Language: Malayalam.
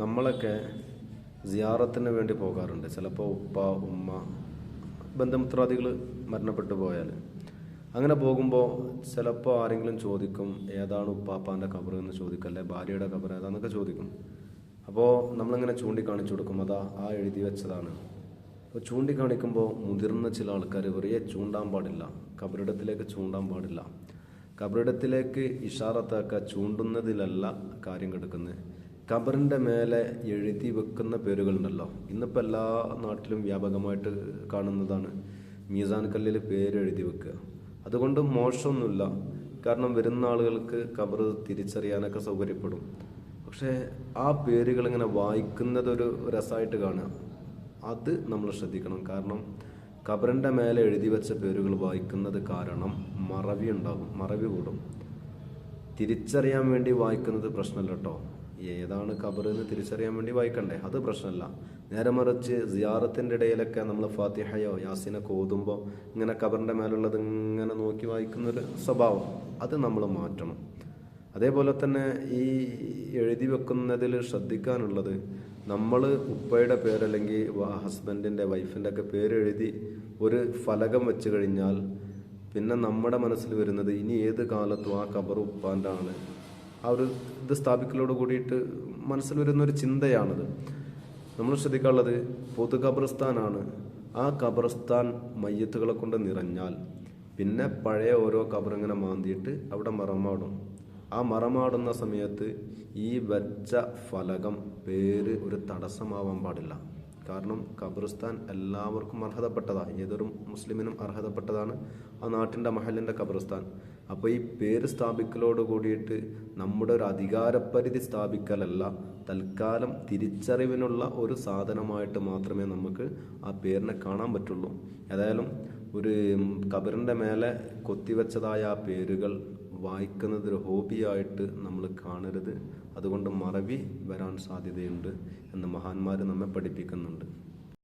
നമ്മളൊക്കെ സിയാറത്തിന് വേണ്ടി പോകാറുണ്ട്. ചിലപ്പോൾ ഉപ്പ ഉമ്മ ബന്ധുമിത്രാദികൾ മരണപ്പെട്ടു പോയാൽ അങ്ങനെ പോകുമ്പോൾ ചിലപ്പോൾ ആരെങ്കിലും ചോദിക്കും ഏതാണ് ഉപ്പാപ്പാന്റെ കബർ എന്ന് ചോദിക്കും അല്ലെ ഭാര്യയുടെ കബർ ഏതാണെന്നൊക്കെ ചോദിക്കും. അപ്പോൾ നമ്മളിങ്ങനെ ചൂണ്ടിക്കാണിച്ചു കൊടുക്കും അതാ ആ എഴുതി വെച്ചതാണ്. അപ്പോൾ ചൂണ്ടിക്കാണിക്കുമ്പോൾ മുതിർന്ന ചില ആൾക്കാർ വെറിയെ ചൂണ്ടാൻ പാടില്ല കബറിടത്തിലേക്ക് ചൂണ്ടാൻ പാടില്ല. കബറിടത്തിലേക്ക് ഇഷാറത്താക്ക ചൂണ്ടുന്നതിലല്ല കാര്യം കിടക്കുന്നത് കബറിന്റെ മേലെ എഴുതി വെക്കുന്ന പേരുകളുണ്ടല്ലോ. ഇന്നിപ്പോൾ എല്ലാ നാട്ടിലും വ്യാപകമായിട്ട് കാണുന്നതാണ് മീസാൻ കല്ലിൽ പേര് എഴുതി വെക്കുക. അതുകൊണ്ട് മോശമൊന്നുമില്ല. കാരണം വരുന്ന ആളുകൾക്ക് കബർ തിരിച്ചറിയാനൊക്കെ സൗകര്യപ്പെടും. പക്ഷേ ആ പേരുകൾ ഇങ്ങനെ വായിക്കുന്നത് ഒരു രസമായിട്ട് കാണുക. അത് നമ്മൾ ശ്രദ്ധിക്കണം. കാരണം ഖബറിന്റെ മേലെ എഴുതി വെച്ച പേരുകൾ വായിക്കുന്നത് കാരണം മറവി ഉണ്ടാകും മറവി കൂടും. തിരിച്ചറിയാൻ വേണ്ടി വായിക്കുന്നത് പ്രശ്നമല്ല കേട്ടോ. ഏതാണ് ഖബർ എന്ന് തിരിച്ചറിയാൻ വേണ്ടി വായിക്കണ്ടേ? അത് പ്രശ്നമല്ല. നേരെ മറിച്ച് സിയാറത്തിന്റെ ഇടയിലൊക്കെ നമ്മൾ ഫാത്തിഹയോ യാസിനൊക്കെ ഓതുമ്പോൾ ഇങ്ങനെ ഖബറിന്റെ മേലുള്ളത് ഇങ്ങനെ നോക്കി വായിക്കുന്നൊരു സ്വഭാവം. അത് നമ്മൾ മാറ്റണം. അതേപോലെ തന്നെ ഈ എഴുതി വെക്കുന്നതിൽ ശ്രദ്ധിക്കാനുള്ളത് നമ്മൾ ഉപ്പയുടെ പേരല്ലെങ്കിൽ ഹസ്ബൻഡിന്റെ വൈഫിന്റെ ഒക്കെ പേര് എഴുതി ഒരു ഫലകം വെച്ച് കഴിഞ്ഞാൽ പിന്നെ നമ്മുടെ മനസ്സിൽ വരുന്നത് ഇനി ഏത് കാലത്തും ആ കബർ ഉപ്പാന്റെ ആണ് ആ ഒരു ഇത് സ്ഥാപിക്കലോട് കൂടിയിട്ട് മനസ്സിൽ വരുന്ന ഒരു ചിന്തയാണത്. നമ്മൾ ശ്രദ്ധിക്കാനുള്ളത് പൊതു ഖബർസ്ഥാനാണ്. ആ ഖബർസ്ഥാൻ മയ്യത്തുകളെ കൊണ്ട് നിറഞ്ഞാൽ പിന്നെ പഴയ ഓരോ ഖബറിങ്ങനെ മാന്തിയിട്ട് അവിടെ മറമാടും. ആ മറമാടുന്ന സമയത്ത് ഈ വെച്ച ഫലകം പേര് ഒരു തടസ്സമാവാൻ പാടില്ല. കാരണം ഖബർസ്ഥാൻ എല്ലാവർക്കും അർഹതപ്പെട്ടതാണ്. ഏതൊരു മുസ്ലിമിനും അർഹതപ്പെട്ടതാണ് ആ നാട്ടിന്റെ മഹലിന്റെ ഖബർസ്ഥാൻ. അപ്പോൾ ഈ പേര് സ്ഥാപിക്കലോട് കൂടിയിട്ട് നമ്മുടെ ഒരു അധികാരപരിധി സ്ഥാപിക്കലല്ല തൽക്കാലം തിരിച്ചറിവിനുള്ള ഒരു സാധനമായിട്ട് മാത്രമേ നമുക്ക് ആ പേരിനെ കാണാൻ പറ്റുള്ളൂ. ഏതായാലും ഒരു കബറിന്റെ മേലെ കൊത്തിവെച്ചതായ ആ പേരുകൾ വായിക്കുന്നത് ഒരു ഹോബിയായിട്ട് നമ്മൾ കാണരുത്. അതുകൊണ്ട് മറവി വരാൻ സാധ്യതയുണ്ട് എന്ന് മഹാന്മാർ നമ്മെ പഠിപ്പിക്കുന്നുണ്ട്.